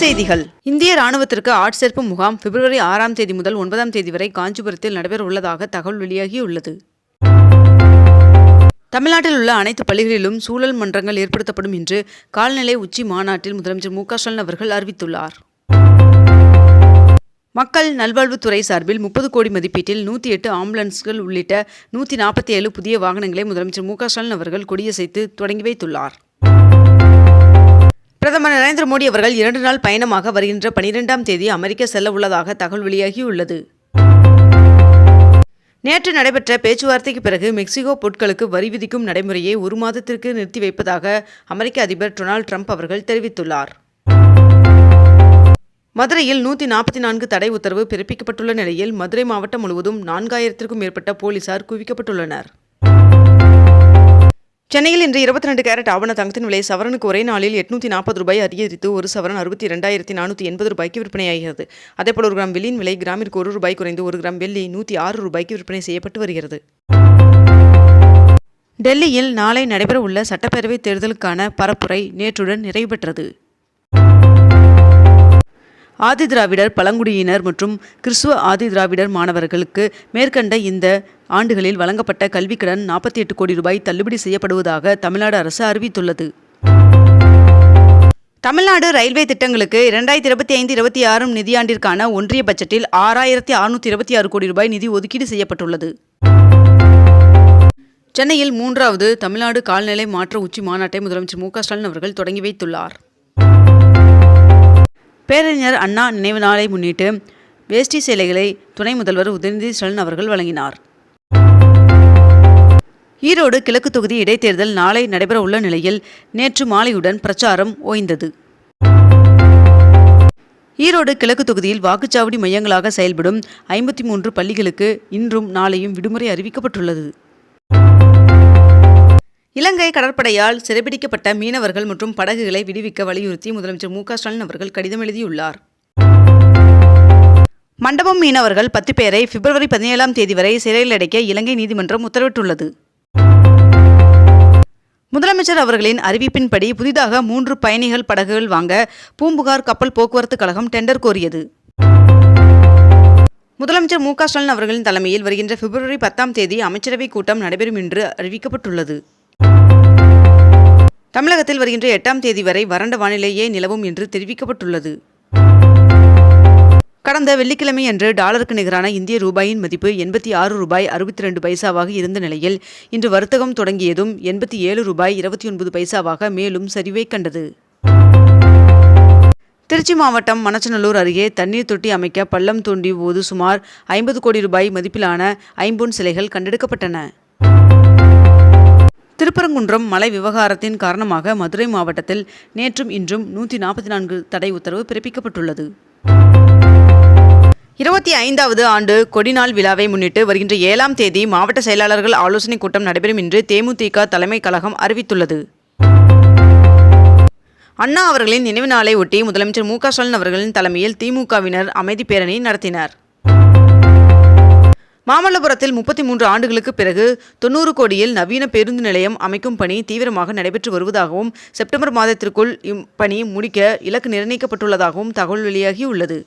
செய்திகள். இந்திய ராணுவத்திற்கு ஆட்சேர்ப்பு முகாம் பிப்ரவரி ஆறாம் தேதி முதல் ஒன்பதாம் தேதி வரை காஞ்சிபுரத்தில் நடைபெற உள்ளதாக தகவல் வெளியாகியுள்ளது. தமிழ்நாட்டில் உள்ள அனைத்து பள்ளிகளிலும் சூழல் மன்றங்கள் ஏற்படுத்தப்படும் என்று கால்நிலை உச்சி மாநாட்டில் முதலமைச்சர் மு ஸ்டாலின் அவர்கள் அறிவித்துள்ளார். மக்கள் நல்வாழ்வுத்துறை சார்பில் முப்பது கோடி மதிப்பீட்டில் நூற்றி எட்டு ஆம்புலன்ஸ்கள் உள்ளிட்ட நூற்றி நாற்பத்தி ஏழு புதிய வாகனங்களை முதலமைச்சர் மு ஸ்டாலின் அவர்கள் கொடியசைத்து தொடங்கி வைத்துள்ளார். பிரதமர் நரேந்திர மோடி அவர்கள் இரண்டு நாள் பயணமாக வருகின்ற பனிரெண்டாம் தேதி அமெரிக்க செல்ல உள்ளதாக தகவல் வெளியாகியுள்ளது. நேற்று நடைபெற்ற பேச்சுவார்த்தைக்கு பிறகு மெக்சிகோ பொருட்களுக்கு வரி விதிக்கும் நடைமுறையை ஒரு மாதத்திற்கு நிறுத்தி வைப்பதாக அமெரிக்க அதிபர் டொனால்ட் ட்ரம்ப் அவர்கள் தெரிவித்துள்ளார். மதுரையில் நூற்றி நாற்பத்தி நான்கு தடை உத்தரவு பிறப்பிக்கப்பட்டுள்ள நிலையில் மதுரை மாவட்டம் முழுவதும் நான்காயிரத்திற்கும் மேற்பட்ட போலீசார் குவிக்கப்பட்டுள்ளனர். சென்னையில் இன்று இருபத்தி ரெண்டு கேரட் ஆவண தங்கத்தின் விலை சவரனுக்கு ஒரே நாளில் எட்நூத்தி நாற்பது ரூபாய் அதிகரித்து ஒரு சவரன் அறுபத்தி ரெண்டாயிரத்தி நானூற்றி எண்பது ரூபாய்க்கு விற்பனையாகிறது. அதேபோல் ஒரு கிராம் வெள்ளியின் விலை கிராமிற்கு ஒரு ரூபாய் குறைந்து ஒரு கிராம் வெள்ளி நூற்றி ஆறு ரூபாய்க்கு விற்பனை செய்யப்பட்டு வருகிறது. டெல்லியில் நாளை நடைபெறவுள்ள சட்டப்பேரவைத் தேர்தலுக்கான பரப்புரை நேற்றுடன் நிறைவு பெற்றது. ஆதிதிராவிடர் பழங்குடியினர் மற்றும் கிறிஸ்துவ ஆதிதிராவிடர் மாணவர்களுக்கு மேற்கண்ட இந்த ஆண்டுகளில் வழங்கப்பட்ட கல்விக்கடன் நாற்பத்தி எட்டு கோடி ரூபாய் தள்ளுபடி செய்யப்படுவதாக தமிழ்நாடு அரசு அறிவித்துள்ளது. தமிழ்நாடு ரயில்வே திட்டங்களுக்கு இரண்டாயிரத்தி இருபத்தி ஐந்து இருபத்தி ஆறும் நிதியாண்டிற்கான ஒன்றிய பட்ஜெட்டில் ஆறாயிரத்தி அறுநூற்றி இருபத்தி ஆறு கோடி ரூபாய் நிதி ஒதுக்கீடு செய்யப்பட்டுள்ளது. சென்னையில் மூன்றாவது தமிழ்நாடு கால்நிலை மாற்ற உச்சி மாநாட்டை முதலமைச்சர் மு க ஸ்டாலின் அவர்கள் தொடங்கி வைத்துள்ளார். பேரறிஞர் அண்ணா நினைவு நாளை முன்னிட்டு வேஷ்டி சேலைகளை துணை முதல்வர் உதயநிதி ஸ்டாலின் அவர்கள் வழங்கினார். ஈரோடு கிழக்கு தொகுதி இடைத்தேர்தல் நாளை நடைபெற உள்ள நிலையில் நேற்று மாலையுடன் பிரச்சாரம் ஓய்ந்தது. ஈரோடு கிழக்கு தொகுதியில் வாக்குச்சாவடி மையங்களாக செயல்படும் ஐம்பத்தி மூன்று பள்ளிகளுக்கு இன்றும் நாளையும் விடுமுறை அறிவிக்கப்பட்டுள்ளது. இலங்கை கடற்படையால் சிறைபிடிக்கப்பட்ட மீனவர்கள் மற்றும் படகுகளை விடுவிக்க வலியுறுத்தி முதலமைச்சர் மு ஸ்டாலின் அவர்கள் கடிதம் எழுதியுள்ளார். மண்டபம் மீனவர்கள் பத்து பேரை பிப்ரவரி பதினேழாம் தேதி வரை சிறையில் அடைக்க இலங்கை நீதிமன்றம் உத்தரவிட்டுள்ளது. முதலமைச்சர் அவர்களின் அறிவிப்பின்படி புதிதாக மூன்று பயணிகள் படகுகள் வாங்க பூம்புகார் கப்பல் போக்குவரத்து கழகம் டெண்டர் கோரியது. முதலமைச்சர் மு ஸ்டாலின் அவர்களின் தலைமையில் வருகின்ற பிப்ரவரி பத்தாம் தேதி அமைச்சரவைக் கூட்டம் நடைபெறும் என்று அறிவிக்கப்பட்டுள்ளது. தமிழகத்தில் வருகின்ற எட்டாம் தேதி வரை வறண்ட வானிலையே நிலவும் என்று தெரிவிக்கப்பட்டுள்ளது. கடந்த வெள்ளிக்கிழமை அன்று டாலருக்கு நிகரான இந்திய ரூபாயின் மதிப்பு எண்பத்தி ஆறு ரூபாய் அறுபத்தி ரெண்டு பைசாவாக இருந்த நிலையில் இன்று வர்த்தகம் தொடங்கியதும் எண்பத்தி ஏழு ரூபாய் இருபத்தி ஒன்பது பைசாவாக மேலும் சரிவை கண்டது. திருச்சி மாவட்டம் மணச்சநல்லூர் அருகே தண்ணீர் தொட்டி அமைக்க பள்ளம் தோண்டி போது சுமார் ஐம்பது கோடி ரூபாய் மதிப்பிலான ஐம்பொன் சிலைகள் கண்டெடுக்கப்பட்டன. திருப்பரங்குன்றம் மலை விவகாரத்தின் காரணமாக மதுரை மாவட்டத்தில் நேற்றும் இன்றும் நூற்றி நாற்பத்தி நான்கு தடை உத்தரவு பிறப்பிக்கப்பட்டுள்ளது. இருபத்தி ஐந்தாவது ஆண்டு கொடிநாள் விழாவை முன்னிட்டு வருகின்ற ஏழாம் தேதி மாவட்ட செயலாளர்கள் ஆலோசனைக் கூட்டம் நடைபெறும் என்று தேமுதிக தலைமை கழகம் அறிவித்துள்ளது. அண்ணா அவர்களின் நினைவு நாளை ஒட்டி முதலமைச்சர் மு க ஸ்டாலின் அவர்களின் தலைமையில் திமுகவினர் அமைதி பேரணி நடத்தினர். மாமல்லபுரத்தில் முப்பத்தி மூன்று ஆண்டுகளுக்கு பிறகு தொண்ணூறு கோடியில் நவீன பேருந்து நிலையம் அமைக்கும் பணி தீவிரமாக நடைபெற்று வருவதாகவும் செப்டம்பர் மாதத்திற்குள் இப்பணி முடிக்க இலக்கு நிர்ணயிக்கப்பட்டுள்ளதாகவும் தகவல் வெளியாகியுள்ளது.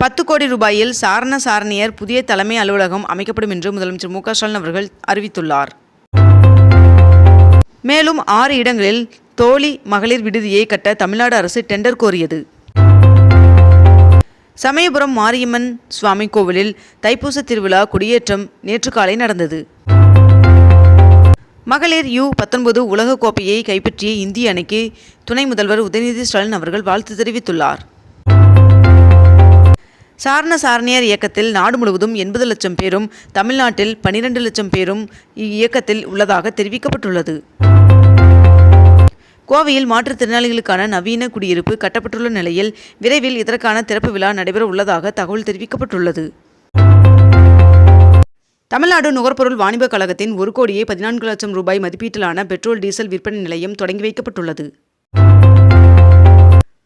பத்து கோடி ரூபாயில் சாரண சாரணியர் புதிய தலைமை அலுவலகம் அமைக்கப்படும் என்று முதலமைச்சர் மு க ஸ்டாலின் அவர்கள் அறிவித்துள்ளார். மேலும் ஆறு இடங்களில் தோழி மகளிர் விடுதியை கட்ட தமிழ்நாடு அரசு டெண்டர் கோரியது. சமயபுரம் மாரியம்மன் சுவாமி கோவிலில் தைப்பூச திருவிழா கொடியேற்றம் நேற்று காலை நடந்தது. மகளிர் யூ பத்தொன்பது உலகக்கோப்பையை கைப்பற்றிய இந்திய அணிக்கு துணை முதல்வர் உதயநிதி ஸ்டாலின் அவர்கள் வாழ்த்து தெரிவித்துள்ளார். சாரண சாரணியர் இயக்கத்தில் நாடு முழுவதும் எண்பது லட்சம் பேரும் தமிழ்நாட்டில் பனிரெண்டு லட்சம் பேரும் இயக்கத்தில் உள்ளதாக தெரிவிக்கப்பட்டுள்ளது. கோவையில் மாற்றுத்திறனாளிகளுக்கான நவீன குடியிருப்பு கட்டப்பட்டுள்ள நிலையில் விரைவில் இதற்கான திறப்பு விழா நடைபெற உள்ளதாக தகவல் தெரிவிக்கப்பட்டுள்ளது. தமிழ்நாடு நுகர்பொருள் வாணிபக் கழகத்தின் ஒரு கோடியே பதினான்கு லட்சம் ரூபாய் மதிப்பீட்டிலான பெட்ரோல் டீசல் விற்பனை நிலையம் தொடங்கி வைக்கப்பட்டுள்ளது.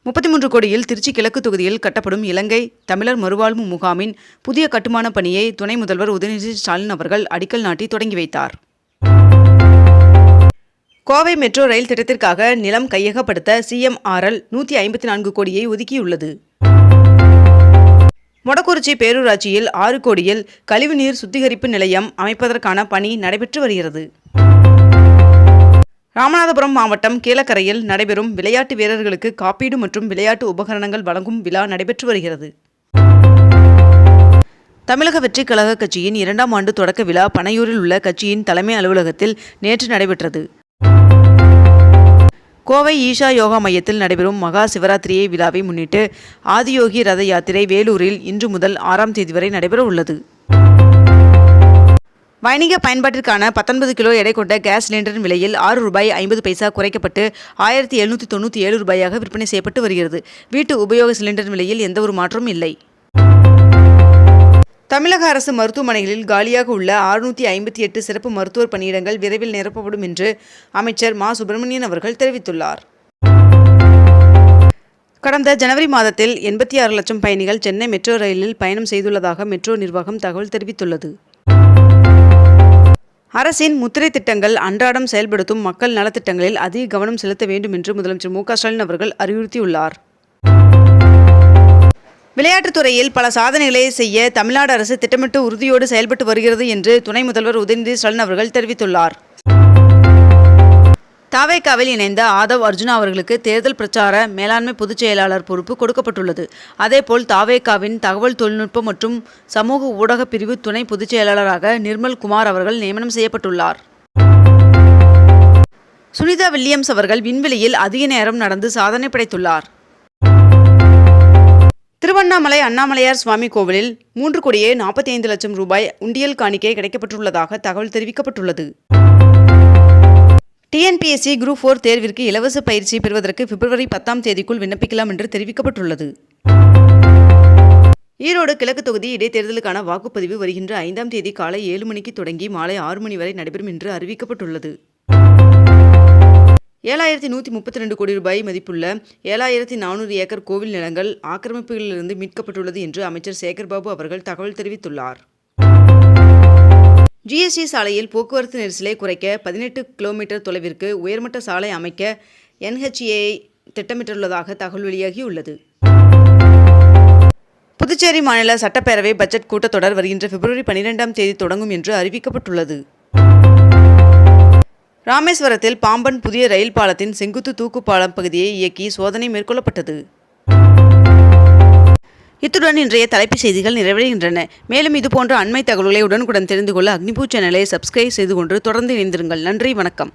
முப்பத்தி மூன்று கோடியில் திருச்சி கிழக்கு தொகுதியில் கட்டப்படும் இலங்கை தமிழர் மறுவாழ்வு முகாமின் புதிய கட்டுமான பணியை துணை முதல்வர் உதயநிதி ஸ்டாலின் அவர்கள் அடிக்கல் நாட்டி தொடங்கி வைத்தார். கோவை மெட்ரோ ரயில் திட்டத்திற்காக நிலம் கையகப்படுத்த சிஎம்ஆர்எல் நூற்றி ஐம்பத்தி நான்கு கோடியை ஒதுக்கியுள்ளது. மொடக்குறிச்சி பேரூராட்சியில் ஆறு கோடியில் கழிவுநீர் சுத்திகரிப்பு நிலையம் அமைப்பதற்கான பணி நடைபெற்று வருகிறது. ராமநாதபுரம் மாவட்டம் கீழக்கரையில் நடைபெறும் விளையாட்டு வீரர்களுக்கு காப்பீடு மற்றும் விளையாட்டு உபகரணங்கள் வழங்கும் விழா நடைபெற்று வருகிறது. தமிழக வெற்றிக் கழக கட்சியின் இரண்டாம் ஆண்டு தொடக்க விழா பனையூரில் உள்ள கட்சியின் தலைமை அலுவலகத்தில் நேற்று நடைபெற்றது. கோவை ஈஷா யோகா மையத்தில் நடைபெறும் மகா சிவராத்திரியை விழாவை முன்னிட்டு ஆதியோகி ரத யாத்திரை வேலூரில் இன்று முதல் ஆறாம் தேதி வரை நடைபெற உள்ளது. வணிக பயன்பாட்டிற்கான பத்தொன்பது கிலோ எடை கொண்ட கேஸ் சிலிண்டரின் விலையில் ஆறு ரூபாய் ஐம்பது பைசா குறைக்கப்பட்டு ஆயிரத்தி எழுநூற்றி தொண்ணூற்றி ஏழு ரூபாயாக விற்பனை செய்யப்பட்டு வருகிறது. வீட்டு உபயோக சிலிண்டரின் விலையில் எந்தவொரு மாற்றமும் இல்லை. தமிழக அரசு மருத்துவமனைகளில் காலியாக உள்ள அறுநூற்றி ஐம்பத்தி எட்டு சிறப்பு மருத்துவர் பணியிடங்கள் விரைவில் நிரப்பப்படும் என்று அமைச்சர் மா. சுப்பிரமணியன் அவர்கள் தெரிவித்துள்ளார். கடந்த ஜனவரி மாதத்தில் எண்பத்தி ஆறு லட்சம் பயணிகள் சென்னை மெட்ரோ ரயிலில் பயணம் செய்துள்ளதாக மெட்ரோ நிர்வாகம் தகவல் தெரிவித்துள்ளது. அரசின் முத்திரை திட்டங்கள் அன்றாடம் செயல்படுத்தும் மக்கள் நலத்திட்டங்களில் அதிக கவனம் செலுத்த வேண்டும் என்று முதலமைச்சர் மு. க. ஸ்டாலின் அவர்கள் அறிவுறுத்தியுள்ளார். விளையாட்டுத் துறையில் பல சாதனைகளை செய்ய தமிழ்நாடு அரசு திட்டமிட்டு உறுதியோடு செயல்பட்டு வருகிறது என்று துணை முதல்வர் உதயநிதி ஸ்டாலின் அவர்கள் தெரிவித்துள்ளார். தாவேக்காவில் இணைந்த ஆதவ் அர்ஜுனா அவர்களுக்கு தேர்தல் பிரச்சார மேலாண்மை பொதுச் செயலாளர் பொறுப்பு கொடுக்கப்பட்டுள்ளது. அதேபோல் தாவேக்காவின் தகவல் தொழில்நுட்பம் மற்றும் சமூக ஊடக பிரிவு துணை பொதுச் செயலாளராக நிர்மல் குமார் அவர்கள் நியமனம் செய்யப்பட்டுள்ளார். சுனிதா வில்லியம்ஸ் அவர்கள் விண்வெளியில் அதிக நேரம் நடந்து சாதனை படைத்துள்ளார். திருவண்ணாமலை அண்ணாமலையார் சுவாமி கோவிலில் மூன்று கோடியே நாற்பத்தி ஐந்து லட்சம் ரூபாய் உண்டியல் காணிக்கை கிடைக்கப்பட்டுள்ளதாக தகவல் தெரிவிக்கப்பட்டுள்ளது. டிஎன்பிஎஸ்சி குரூப் ஃபோர் தேர்விற்கு இலவச பயிற்சி பெறுவதற்கு பிப்ரவரி பத்தாம் தேதிக்குள் விண்ணப்பிக்கலாம் என்று தெரிவிக்கப்பட்டுள்ளது. ஈரோடு கிழக்கு தொகுதி இடைத்தேர்தலுக்கான வாக்குப்பதிவு வருகின்ற ஐந்தாம் தேதி காலை ஏழு மணிக்கு தொடங்கி மாலை ஆறு மணி வரை நடைபெறும் என்று அறிவிக்கப்பட்டுள்ளது. ஏழாயிரத்தி நூற்றி முப்பத்தி ரெண்டு கோடி ரூபாய் மதிப்புள்ள ஏழாயிரத்தி நானூறு ஏக்கர் கோவில் நிலங்கள் ஆக்கிரமிப்புகளிலிருந்து மீட்கப்பட்டுள்ளது என்று அமைச்சர் சேகர்பாபு அவர்கள் தகவல் தெரிவித்துள்ளார். ஜிஎஸ்டி சாலையில் போக்குவரத்து நெரிசலை குறைக்க பதினெட்டு கிலோமீட்டர் தொலைவிற்கு உயர்மட்ட சாலை அமைக்க என்ஹெச்ஏஐ திட்டமிட்டுள்ளதாக தகவல் வெளியாகியுள்ளது. புதுச்சேரி மாநில சட்டப்பேரவை பட்ஜெட் கூட்டத்தொடர் வருகின்ற பிப்ரவரி பனிரெண்டாம் தேதி தொடங்கும் என்று அறிவிக்கப்பட்டுள்ளது. ராமேஸ்வரத்தில் பாம்பன் புதிய ரயில் பாலத்தின் செங்குத்து தூக்கு பாலம் பகுதியை இயக்கி சோதனை மேற்கொள்ளப்பட்டது. இத்துடன் இன்றைய தலைப்புச் செய்திகள் நிறைவடைகின்றன. மேலும் இதுபோன்ற அண்மை தகவல்களை உடனுக்குடன் தெரிந்து கொள்ள அக்னிபூ சேனலை சப்ஸ்கிரைப் செய்து கொண்டு தொடர்ந்து இணைந்திருங்கள். நன்றி வணக்கம்.